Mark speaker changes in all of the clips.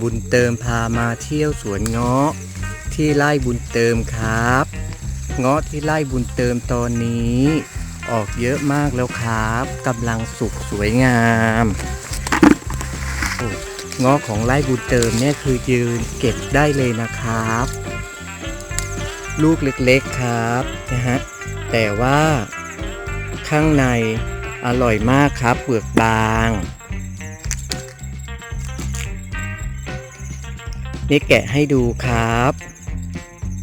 Speaker 1: บุญเติมพามาเที่ยวสวนเงาะ ที่ไร่บุญเติมครับ เงาะที่ไร่บุญเติมตอนนี้ ออกเยอะมากแล้วครับกำลังสุกสวยงามเงาะของไร่บุญเติมเนี่ยคือยืนเก็บได้เลยนะครับ ลูกเล็กๆครับนะฮะแต่ว่าข้างในอร่อยมากครับเปลือกบาง นี่แกะให้ดูครับ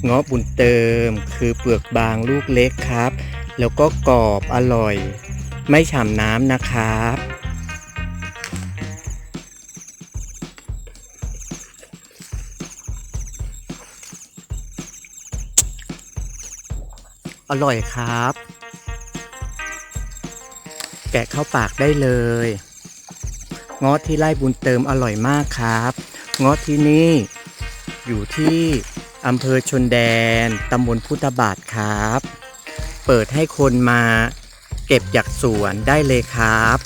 Speaker 1: เงาะบุญเติม คือเปลือกบางลูกเล็กครับ แล้วก็กรอบอร่อย ไม่ฉ่ำน้ำนะครับอร่อยครับ แกะเข้าปากได้เลยงาะที่ไร่บุญเติมอร่อยมากครับ เงาะที่นี่ อยู่ที่อำเภอชนแดนตำบลพุทธบาทครับ เปิดให้คนมาเก็บจากสวนได้เลยครับ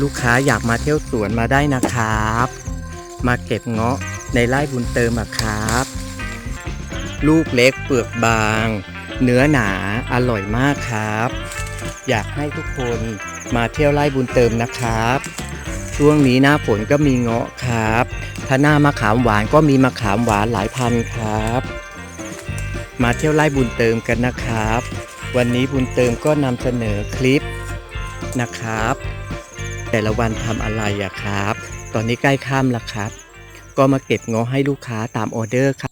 Speaker 1: ลูกค้าอยากมาเที่ยวสวนมาได้นะครับ มาเก็บเงาะในไร่บุญเติมอะครับ ลูกเล็กเปลือกบาง เนื้อหนาอร่อยมากครับ อยากให้ทุกคนมาเที่ยวไร่บุญเติมนะครับ ช่วงนี้หน้าฝนก็มีเงาะครับ ถ้าหน้ามะขามหวานก็มีมะขามหวานหลายพันครับ มาเที่ยวไร่บุญเติมกันนะครับ วันนี้บุญเติมก็นำเสนอคลิปนะครับ แต่ละวันทำอะไรอะครับ ตอนนี้ใกล้ค่ำแล้วครับ ก็มาเก็บเงาะให้ลูกค้าตามออเดอร์ครับ